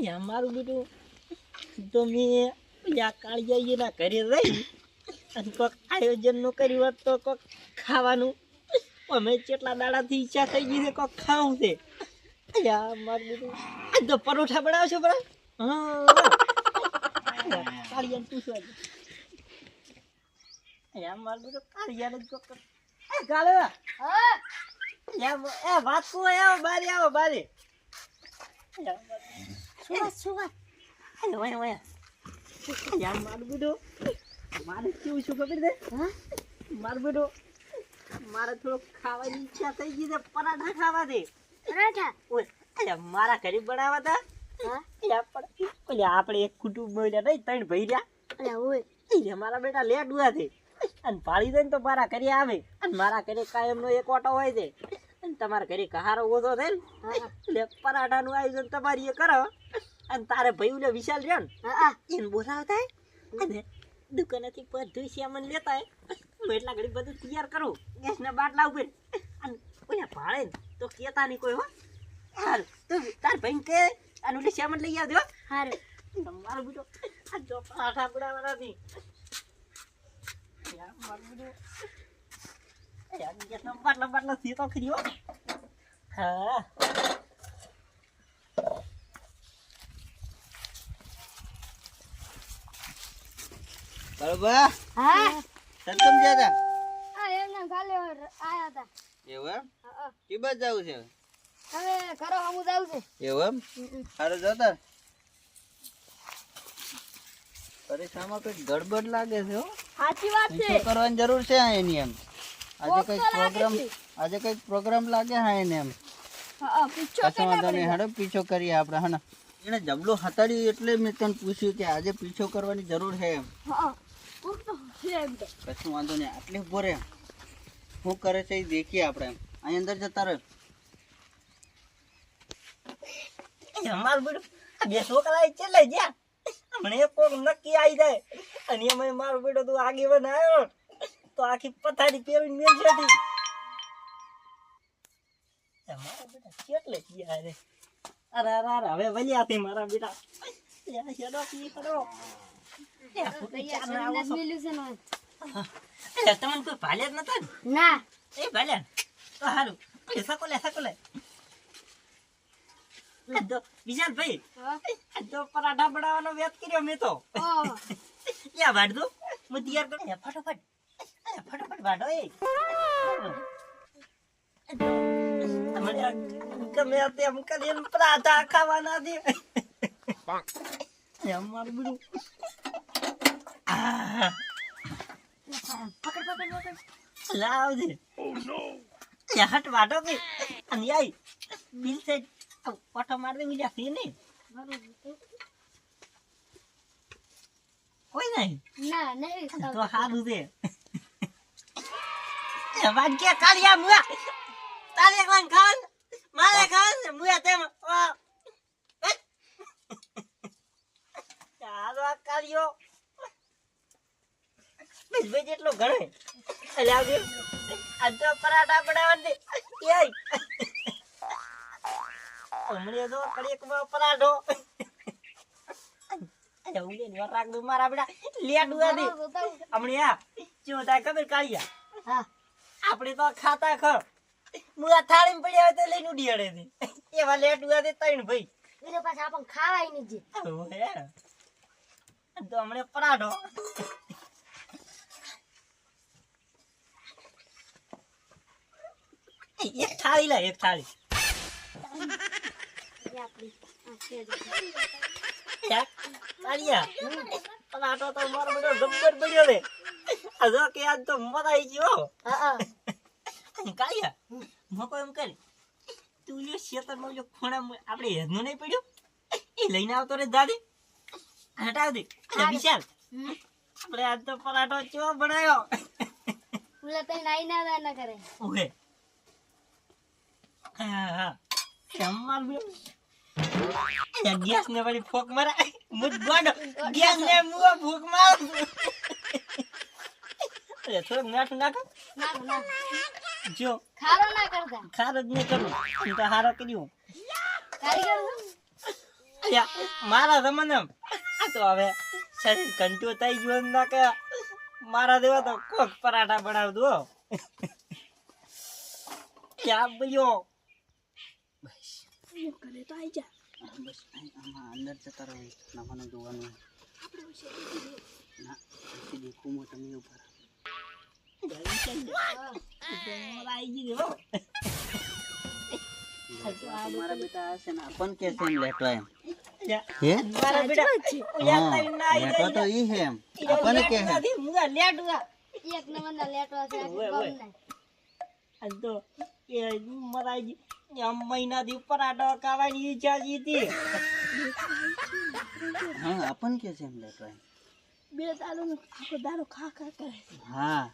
અહીંયા મારું બેટું તો મેં પેલા કાળિયાઈના ઘરે રહી અને કોઈક આયોજનનું કર્યું હોત તો કોઈક ખાવાનું. અમે કેટલા દાડાથી ઈચ્છા થઈ ગઈ છે કોઈક ખાવું છે. અહીંયા મારું બેટું આજ તો પરોઠા બનાવશો બરા? હા. કાળિયાને પૂછવા અહીંયા મારું બેટું કાળિયાને જ કોઈક એ ગાળો. હા. એ વાત કો આવો બારે આવો બારે. શું વાત હેલો ઓય ઓય યાર મારું બેટો મારે કેવું શું ખબર છે? હા? મારું બેટો મારે થોડું ખાવાની ઈચ્છા થઈ ગઈ છે પરાઠા ખાવા દે પરાઠા? ઓય અલ્યા મારા ઘરે બનાવવા તા હા? અલ્યા પણ આપણે એક કુટુંબ મળ્યા નહીં ત્રણ ભાઈ રહ્યા અરે ઓય. એ મારા બેટા લેટ છે. અને પાડી દે ને તો મારા ઘરે આવે. અને મારા ઘરે કાયમનો એક ઓટો હોય છે. અને તમારા ઘરે કહારો ઓછો થાય ને પરાઠાનું આયોજન તમારી એ કરો. અને તારે ભાઈ ઓલે વિશાલ રહ્યો ને એને બોલાવતા અને દુકાનેથી બધું સામાન લેતા હું એટલા ઘડી બધું તૈયાર કરું ગેસના બાટલા ઉપર અને ઓલે ભાળે ને તો કેતા નહીં કોઈ હો. હાલ તું તાર ભાઈ કે અને ઓલે સામાન લઈ આવજો. હારું. તમારો બેટો આ જો પરાઠા નથી યાર મારો બેટો ગેસના બાટલા છે. એવું એમ હારું જતા પરીક્ષામાં કઈ ગડબડ લાગે છે સાચી વાત છે કરવાની જરૂર છે એની એમ? આજે કંઈક પ્રોગ્રામ આજે કંઈક પ્રોગ્રામ લાગે હા એને એમ. હા વાંધો નહીં હેડો પીછો કરીએ આપણે હા એને જબલું હતાડ્યું એટલે મેં તને પૂછ્યું કે આજે પીછો કરવાની જરૂર છે એમ. કશું વાંધો નહીં આટલે ઊભો શું કરે છે એ દેખીએ આપણે. એમ અહીં અંદર જતા રહે. અમારું આ બે છોકરા ચેલે હમણે કોક નક્કી આવી જાય. અને એમાં મારો બેટો તું આગેવાન આવ્યો. તો આખી પથારી પેરીને મેલ છે મારા બેટા કેટલે ગયા રે? અરે અરે અરે હવે વલ્યા તે મારા બેટા. યા હેડો પી કરો તમને કોઈ જ નતા ના? એ સારું એ સકો લે સકો લે હા. આ તો પરાઠા બનાવવાનો વ્યત કર્યો મેં તો. ક્યાં યા દો. હું તૈયાર કરું. ફટાફટ. અરે, ફટાફટ વાડો એ. મને આ ગમે તેમ કરીને પરાઠા ખાવાના દે એમ મારું બધું. પકડ પકડ પકડ. લાવજે હટ વાડો કે અને આઈ બિલ છે. ઓટો માર બીજા છે નહીં. કોઈ નહીં? ના નહીં તો સારું છે. વાગ્યા કાળિયા મુયા. તારે એકલા ખાન મારે ખાન મુયા તેમ. આ કાળિયો. ભાઈ જેટલો ગણે એટલે આવજે. આ તો પરાઠા બનાવવા એય હમણે તો કડેકમાં પરાઠો. મારા બેટા. દે હમણે આ. ખબર કાળિયા? હા. આપણે તો ખાતા ખ મુઆ થાળીમાં પડ્યા હોય તો લઈને ઉડી અડે છે. એવા લેટ આ દે ત્રણ ભાઈ. બીજો પાછા આપણ ખાવાય નહીં જે તો હમણે પરાઠો. એક થાળી લે એક થાળી. આ પરાઠો તો મારો બધો ગબ્બર પડ્યો આ જો કે આજ તો મરાઈ ગયો હા કાળિયા મોકો એમ કરે તું લ્યો શેતરમાં લ્યો ખૂણા આપણે હેદનું નહીં પડ્યું એ લઈને આવતો રે દાદી હટાવ દે વિશાલ. આપણે આજ તો પરાઠો ચો બનાવ્યો પેલા તઈ નાઈ ના ના કરે ઓહે હા હા જમવાનું બે ગેસ ને વળી ફોક મારા મુજ ગોડો ગેસ ને મુઓ ફોક માર અરે થોડુંક નાઠું નાખો. જો. ખારો ના કરતા ખારો જ નહીં કરું. હું તો હારો કર્યું મારા તમને આ તો હવે શરીર કંટો થઈ ગયો ના કે મારા દેવા તો કોક પરાઠા બનાવ દો ક્યાં આમાં અંદર જતા રહો ના મારા બેટા છે ને આપણ કે છે લેટવા એમ હે મારા બેટા હા લેટવા તો ઈ હે એમ આપણને કે હે એક નંબર ના લેટવા છે આખું ઓય, ઓય. ગામ ના. અને તો એ મરાઈ આમ મહિનાથી પરાઠો ખાવાની ઈચ્છા હતી હા આપણ કે છે એમ લેટવા એમ બે દાડો આખો દાડો ખા ખા કરે હા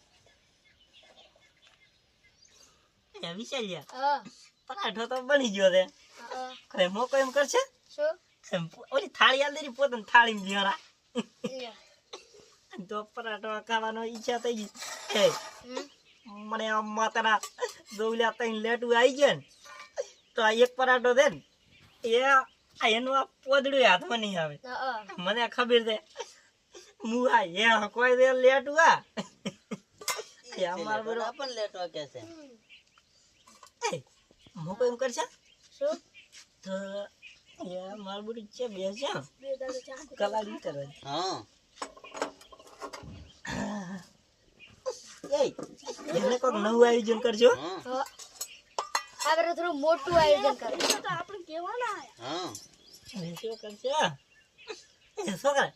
એ વિશાલ્યા હા. પરાઠો તો બની ગયો છે. હા ખરે મોકો એમ કરશે? શું? ઓલી થાળી આલ દેરી પોતાની થાળી લેરા. તો પરાઠો ખાવાનો ઈચ્છા થઈ ગઈ. એ મને આમ માતાના દોલ્યા તઈ લેટું આવી ગયા ને તો આ એક પરાઠો છે ને એ આ એનું આ પોદડું હાથમાં નહીં આવે. હા મને ખબર છે. હું આ એ કોઈ દે લેટું આ. એ અમાર બરો આપણ લેટવા કે છે? એ મોકો એમ કરશે? શું? તો એ માર છે બે છે. બે દાડો ચા કલાડી કરે હા. એને કોક નવું આયોજન કરજો. આપણે થોડું મોટું આયોજન કરે તો આપણે કેવાના હા. શું કરશે? એ છોકરા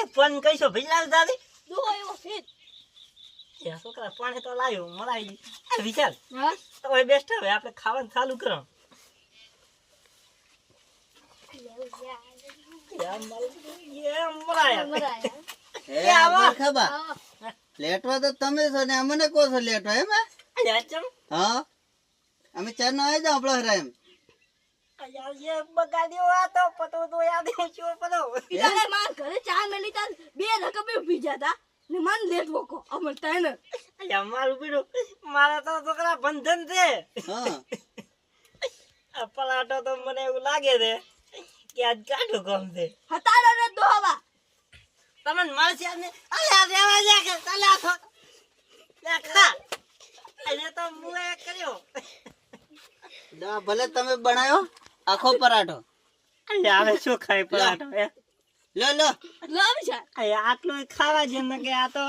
એ ફોન કઈશો ભાઈ લાવ દાદી? દો એવો ફીટ છોકરા પાણી તો લાવ્યો મરાઈ વિચાર તો બેસ્ટ હવે આપણે ખાવાનું ચાલુ કરો. લેટવા તો તમે છો ને અમને કહો છો લેટવા એમ હે? હા. અમે ચાર ના આવી જાઓ આપડે હરા એમ. બગાડ્યો આ તો પતો તો યાદ છું પતો ઘરે ચા મેલી બે રકમ ભીજા જાતા ને મન લેટ વકો અમર તાને અલ્યા મારું બીડું મારા તો છોકરા બંધન છે. હા. આ પલાટો તો મને એવું લાગે છે કે આજ કાઢો કોમ છે. હતાડો રે દોવા તમને મળશે ને? અલ્યા દેવા જા કે ચાલે આ દેખા આજે તો મુએ કર્યો. દવા ભલે તમે બનાવ્યો આખો પરાઠો. અલ્યા હવે શું ખાય પરાઠો લો લો. લાવ છે. એ આટલું ખાવા જેમ કે આ તો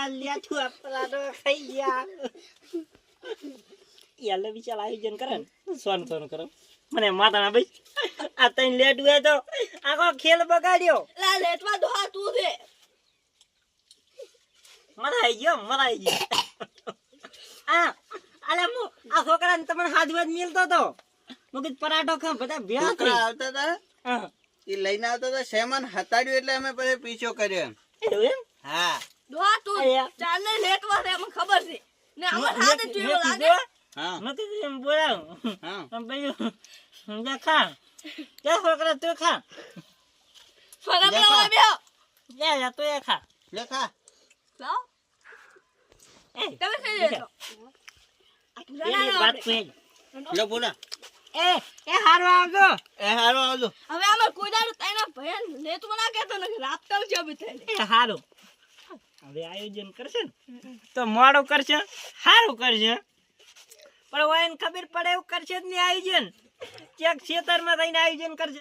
આ લેઠું આ તો ખાઈ ગયા. યાલે વિચાર આયોજન કરે ને. સોન સોન કરો. મને માતાના ભાઈ આ તઈ લેટ હે તો આખો ખેલ બગાડ્યો. લા લેટવા દોહા તું દે મરાઈ ગયો મરાઈ ગયો. આ અલે મુ આ છોકરાને તમને હાથવાજ મિલતો તો. મુકિત પરાઠો ખા બધા થઈ. આવતા હતા? હા. એ લઈને આવતો તો શેમાન હતાડ્યું એટલે અમે પછી પીછો કર્યો એમ. એમ? હા. દોહા તું ચાલે લેટ વાર એમ ખબર છે. ને અમર હાથે મેં લાગે. હા. નથી એમ બોલાવ. હા. આમ ભાઈ જા ખા. જા છોકરા તું ખા. છોકરા બે બેહો જા જા તું એ ખા. લેખા લાવ એ તમે કઈ લેજો. વાત કહે લો બોલા. એ એ હારો આવજો. એ હારો આવજો. હવે આમાં કોઈ દાડો તાઈના ભયન લેતું ના કહેતો નથી, રાત તો જ બી થાય. હારો. હવે આયોજન કરશે ને? તો મોડું કરશે સારું કરશે. પણ વાયન ખબર પડે એવું કરશે જ નહીં આયોજન. ક્યાંક ખેતરમાં થઈને આયોજન કરશે.